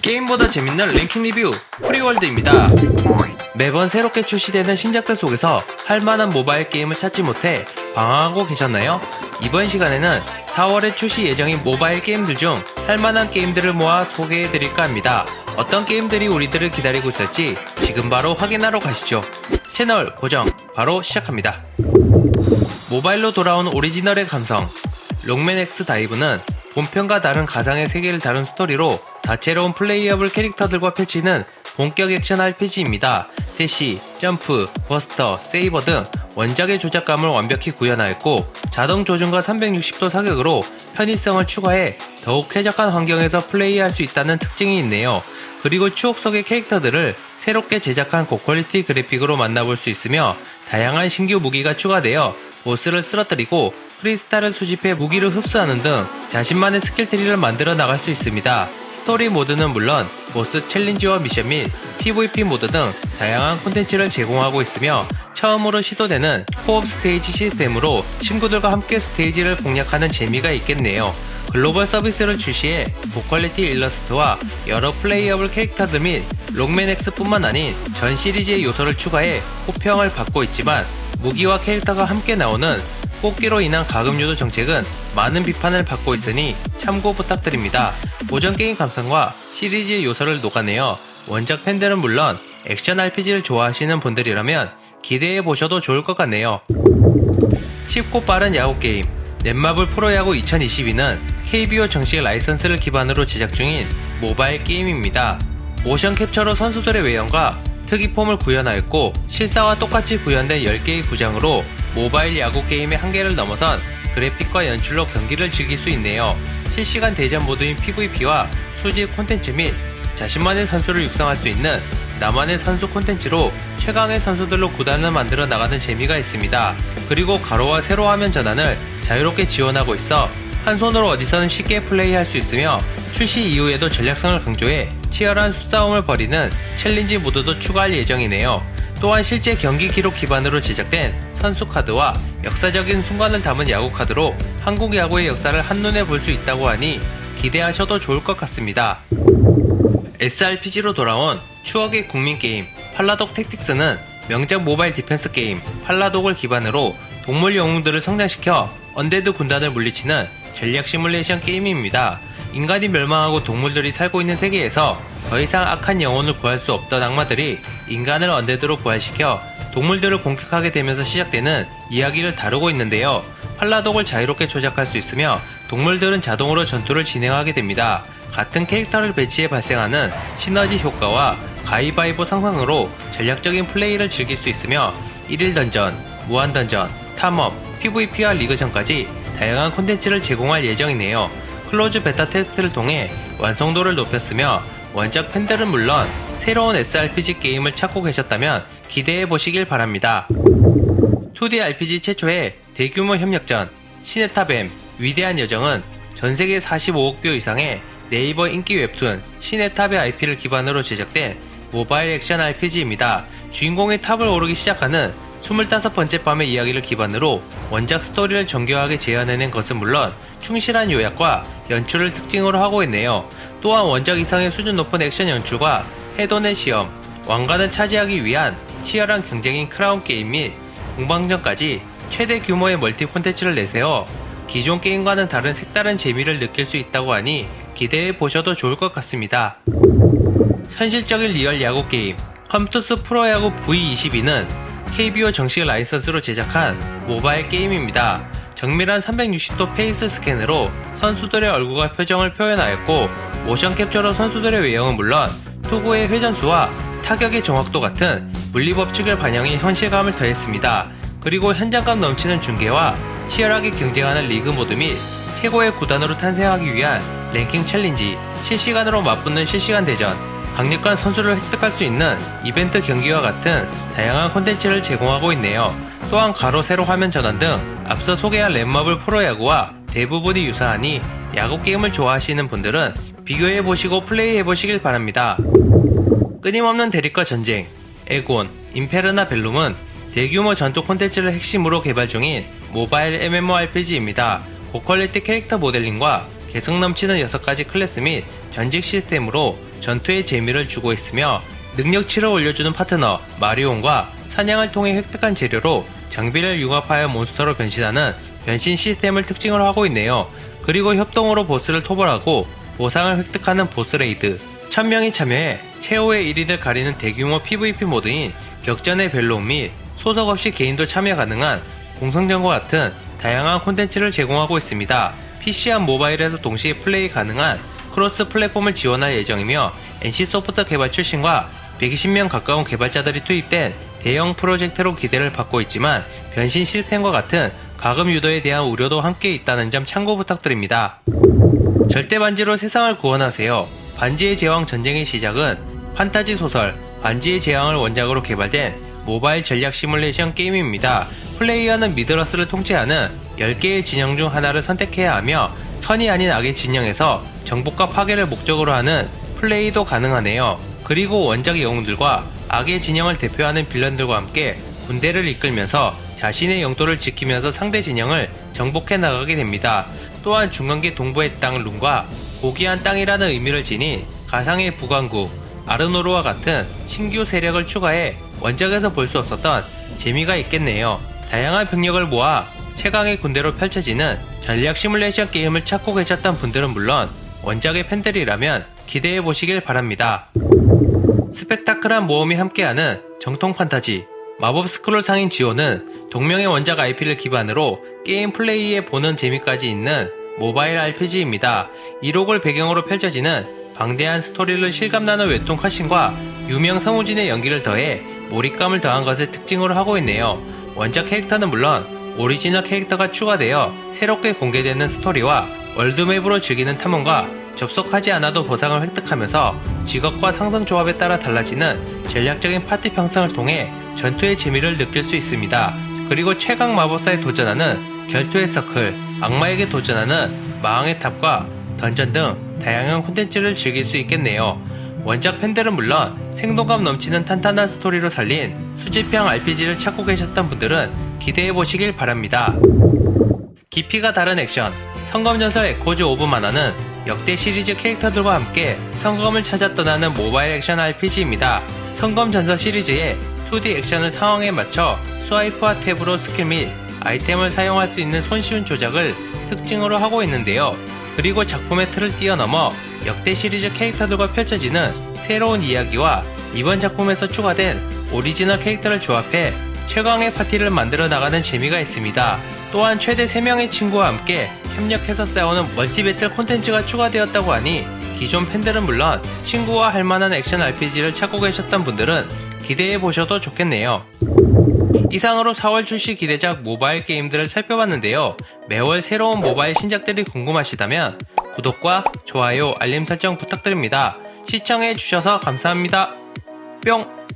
게임보다 재밌는 랭킹 리뷰 프리월드입니다. 매번 새롭게 출시되는 신작들 속에서 할만한 모바일 게임을 찾지 못해 방황하고 계셨나요? 이번 시간에는 4월에 출시 예정인 모바일 게임들 중 할만한 게임들을 모아 소개해드릴까 합니다. 어떤 게임들이 우리들을 기다리고 있을지 지금 바로 확인하러 가시죠. 채널 고정 바로 시작합니다. 모바일로 돌아온 오리지널의 감성 롱맨 X 다이브는 본편과 다른 가상의 세계를 다룬 스토리로 다채로운 플레이어블 캐릭터들과 펼치는 본격 액션 RPG입니다. 대시, 점프, 버스터, 세이버 등 원작의 조작감을 완벽히 구현하였고 자동 조준과 360도 사격으로 편의성을 추가해 더욱 쾌적한 환경에서 플레이할 수 있다는 특징이 있네요. 그리고 추억 속의 캐릭터들을 새롭게 제작한 고퀄리티 그래픽으로 만나볼 수 있으며 다양한 신규 무기가 추가되어 보스를 쓰러뜨리고 크리스탈을 수집해 무기를 흡수하는 등 자신만의 스킬 트리를 만들어 나갈 수 있습니다. 스토리 모드는 물론 보스 챌린지와 미션 및 PVP 모드 등 다양한 콘텐츠를 제공하고 있으며 처음으로 시도되는 코업 스테이지 시스템으로 친구들과 함께 스테이지를 공략하는 재미가 있겠네요. 글로벌 서비스를 출시해 고퀄리티 일러스트와 여러 플레이어블 캐릭터들 및 롱맨 X뿐만 아닌 전 시리즈의 요소를 추가해 호평을 받고 있지만 무기와 캐릭터가 함께 나오는 뽑기로 인한 가금 유도 정책은 많은 비판을 받고 있으니 참고 부탁드립니다. 고전 게임 감성과 시리즈의 요소를 녹아내어 원작 팬들은 물론 액션 RPG를 좋아하시는 분들이라면 기대해 보셔도 좋을 것 같네요. 쉽고 빠른 야구 게임 넷마블 프로야구 2022는 KBO 정식 라이선스를 기반으로 제작 중인 모바일 게임입니다. 모션 캡처로 선수들의 외형과 특이폼을 구현하였고 실사와 똑같이 구현된 10개의 구장으로 모바일 야구 게임의 한계를 넘어선 그래픽과 연출로 경기를 즐길 수 있네요. 실시간 대전 모드인 PVP와 수집 콘텐츠 및 자신만의 선수를 육성할 수 있는 나만의 선수 콘텐츠로 최강의 선수들로 구단을 만들어 나가는 재미가 있습니다. 그리고 가로와 세로 화면 전환을 자유롭게 지원하고 있어 한 손으로 어디서는 쉽게 플레이할 수 있으며 출시 이후에도 전략성을 강조해 치열한 수싸움을 벌이는 챌린지 모드도 추가할 예정이네요. 또한 실제 경기 기록 기반으로 제작된 선수 카드와 역사적인 순간을 담은 야구 카드로 한국 야구의 역사를 한눈에 볼 수 있다고 하니 기대하셔도 좋을 것 같습니다. SRPG로 돌아온 추억의 국민 게임 팔라독 택틱스는 명작 모바일 디펜스 게임 팔라독을 기반으로 동물 영웅들을 성장시켜 언데드 군단을 물리치는 전략 시뮬레이션 게임입니다. 인간이 멸망하고 동물들이 살고 있는 세계에서 더 이상 악한 영혼을 구할 수 없던 악마들이 인간을 언데드로 부활시켜 동물들을 공격하게 되면서 시작되는 이야기를 다루고 있는데요. 팔라독을 자유롭게 조작할 수 있으며 동물들은 자동으로 전투를 진행하게 됩니다. 같은 캐릭터를 배치해 발생하는 시너지 효과와 가위바위보 상상으로 전략적인 플레이를 즐길 수 있으며 1일 던전, 무한 던전, 탐험, PVP와 리그전까지 다양한 콘텐츠를 제공할 예정이네요. 클로즈 베타 테스트를 통해 완성도를 높였으며 원작 팬들은 물론 새로운 SRPG 게임을 찾고 계셨다면 기대해 보시길 바랍니다. 2D RPG 최초의 대규모 협력전 시네타뱀 위대한 여정은 전 세계 45억 뷰 이상의 네이버 인기 웹툰 시네탑의 IP를 기반으로 제작된 모바일 액션 RPG입니다. 주인공이 탑을 오르기 시작하는 25번째 밤의 이야기를 기반으로 원작 스토리를 정교하게 재현해낸 것은 물론 충실한 요약과 연출을 특징으로 하고 있네요. 또한 원작 이상의 수준 높은 액션 연출과 해돈의 시험, 왕관을 차지하기 위한 치열한 경쟁인 크라운 게임 및 공방전까지 최대 규모의 멀티 콘텐츠를 내세워 기존 게임과는 다른 색다른 재미를 느낄 수 있다고 하니 기대해 보셔도 좋을 것 같습니다. 현실적인 리얼 야구 게임 컴투스 프로야구 V22는 KBO 정식 라이선스로 제작한 모바일 게임입니다. 정밀한 360도 페이스 스캔으로 선수들의 얼굴과 표정을 표현하였고 모션 캡처로 선수들의 외형은 물론 투구의 회전수와 타격의 정확도 같은 물리 법칙을 반영해 현실감을 더했습니다. 그리고 현장감 넘치는 중계와 치열하게 경쟁하는 리그 모드 및 최고의 구단으로 탄생하기 위한 랭킹 챌린지, 실시간으로 맞붙는 실시간 대전, 강력한 선수를 획득할 수 있는 이벤트 경기와 같은 다양한 콘텐츠를 제공하고 있네요. 또한 가로 세로 화면 전환 등 앞서 소개한 랩마블 프로야구와 대부분이 유사하니 야구 게임을 좋아하시는 분들은 비교해 보시고 플레이해 보시길 바랍니다. 끊임없는 대립과 전쟁, 에곤, 임페르나 벨룸은 대규모 전투 콘텐츠를 핵심으로 개발 중인 모바일 MMORPG입니다. 고퀄리티 캐릭터 모델링과 개성 넘치는 6가지 클래스 및 전직 시스템으로 전투의 재미를 주고 있으며 능력치를 올려주는 파트너 마리온과 사냥을 통해 획득한 재료로 장비를 융합하여 몬스터로 변신하는 변신 시스템을 특징으로 하고 있네요. 그리고 협동으로 보스를 토벌하고 보상을 획득하는 보스 레이드 1000명이 참여해 최후의 1위를 가리는 대규모 PVP 모드인 격전의 벨로우 및 소속 없이 개인도 참여 가능한 공성전과 같은 다양한 콘텐츠를 제공하고 있습니다. PC와 모바일에서 동시에 플레이 가능한 크로스 플랫폼을 지원할 예정이며 NC소프트 개발 출신과 120명 가까운 개발자들이 투입된 대형 프로젝트로 기대를 받고 있지만 변신 시스템과 같은 가금 유도에 대한 우려도 함께 있다는 점 참고 부탁드립니다. 절대 반지로 세상을 구원하세요. 반지의 제왕 전쟁의 시작은 판타지 소설 반지의 제왕을 원작으로 개발된 모바일 전략 시뮬레이션 게임입니다. 플레이어는 미드러스를 통제하는 10개의 진영 중 하나를 선택해야 하며 선이 아닌 악의 진영에서 정복과 파괴를 목적으로 하는 플레이도 가능하네요. 그리고 원작 영웅들과 악의 진영을 대표하는 빌런들과 함께 군대를 이끌면서 자신의 영토를 지키면서 상대 진영을 정복해 나가게 됩니다. 또한 중간계 동부의 땅 룬과 고귀한 땅이라는 의미를 지닌 가상의 부강국 아르노르와 같은 신규 세력을 추가해 원작에서 볼 수 없었던 재미가 있겠네요. 다양한 병력을 모아 최강의 군대로 펼쳐지는 전략 시뮬레이션 게임을 찾고 계셨던 분들은 물론 원작의 팬들이라면 기대해 보시길 바랍니다. 스펙타클한 모험이 함께하는 정통 판타지 마법 스크롤 상인 지오는 동명의 원작 IP를 기반으로 게임 플레이에 보는 재미까지 있는 모바일 RPG입니다. 1록을 배경으로 펼쳐지는 방대한 스토리를 실감나는 웹툰 컷신과 유명 성우진의 연기를 더해 몰입감을 더한 것을 특징으로 하고 있네요. 원작 캐릭터는 물론 오리지널 캐릭터가 추가되어 새롭게 공개되는 스토리와 월드맵으로 즐기는 탐험과 접속하지 않아도 보상을 획득하면서 직업과 상성 조합에 따라 달라지는 전략적인 파티 형성을 통해 전투의 재미를 느낄 수 있습니다. 그리고 최강 마법사에 도전하는 결투의 서클, 악마에게 도전하는 마왕의 탑과 던전 등 다양한 콘텐츠를 즐길 수 있겠네요. 원작 팬들은 물론 생동감 넘치는 탄탄한 스토리로 살린 수집형 RPG를 찾고 계셨던 분들은 기대해 보시길 바랍니다. 깊이가 다른 액션, 성검전설 에코즈 오브 마나는 역대 시리즈 캐릭터들과 함께 성검을 찾아 떠나는 모바일 액션 RPG입니다. 성검전설 시리즈의 2D 액션을 상황에 맞춰 스와이프와 탭으로 스킬 및 아이템을 사용할 수 있는 손쉬운 조작을 특징으로 하고 있는데요. 그리고 작품의 틀을 뛰어넘어 역대 시리즈 캐릭터들과 펼쳐지는 새로운 이야기와 이번 작품에서 추가된 오리지널 캐릭터를 조합해 최강의 파티를 만들어 나가는 재미가 있습니다. 또한 최대 3명의 친구와 함께 협력해서 싸우는 멀티 배틀 콘텐츠가 추가되었다고 하니 기존 팬들은 물론 친구와 할 만한 액션 RPG를 찾고 계셨던 분들은 기대해 보셔도 좋겠네요. 이상으로 4월 출시 기대작 모바일 게임들을 살펴봤는데요. 매월 새로운 모바일 신작들이 궁금하시다면 구독과 좋아요, 알림 설정 부탁드립니다. 시청해 주셔서 감사합니다. 뿅!